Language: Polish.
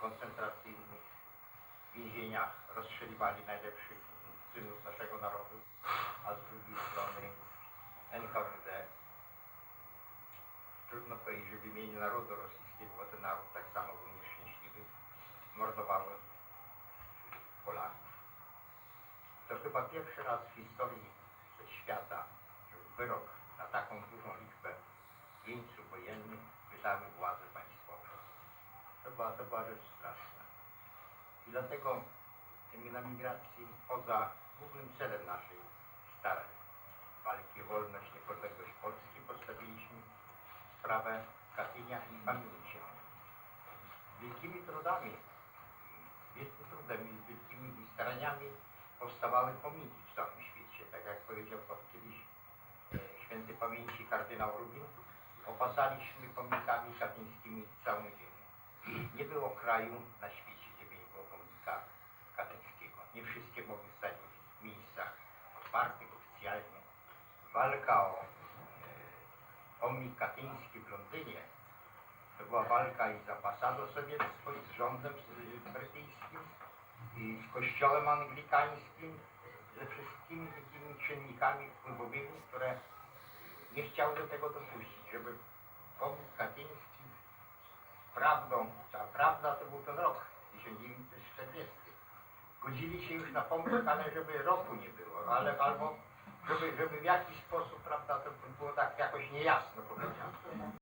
koncentracyjnych, więzieniach rozstrzeliwali najlepszych synów naszego narodu, a z drugiej strony NKWD. Trudno powiedzieć, że w imieniu narodu rosyjskiego, bo ten naród tak samo był nieszczęśliwy, mordowały Polaków. To chyba pierwszy raz w historii świata, że wyrok na taką dużą liczbę jeńców wojennych wydały władze była, to była rzecz straszna. I dlatego na migracji poza głównym celem naszej starań walki o wolność, niepodległość Polski postawiliśmy sprawę Katynia i pamięci o nim. Wielkimi trudami, wielkimi staraniami powstawały pomniki w całym świecie. Tak jak powiedział kiedyś e, święty pamięci kardynał Rubin, opasaliśmy pomnikami katyńskimi całą ziemię. Nie było kraju na świecie, gdzie by nie było pomnika katyńskiego. Nie wszystkie mogły stać w miejscach otwartych oficjalnie. Walka o e, pomnik katyński w Londynie to była walka i z ambasadą sowiecką, i z rządem z- brytyjskim, i z kościołem anglikańskim, ze wszystkimi takimi czynnikami wpływowymi, które nie chciały do tego dopuścić, żeby prawdą, a prawda to był ten rok 1940. Godzili się już na pomnik, ale żeby roku nie było, ale albo żeby, żeby w jakiś sposób, prawda, to było tak jakoś niejasno.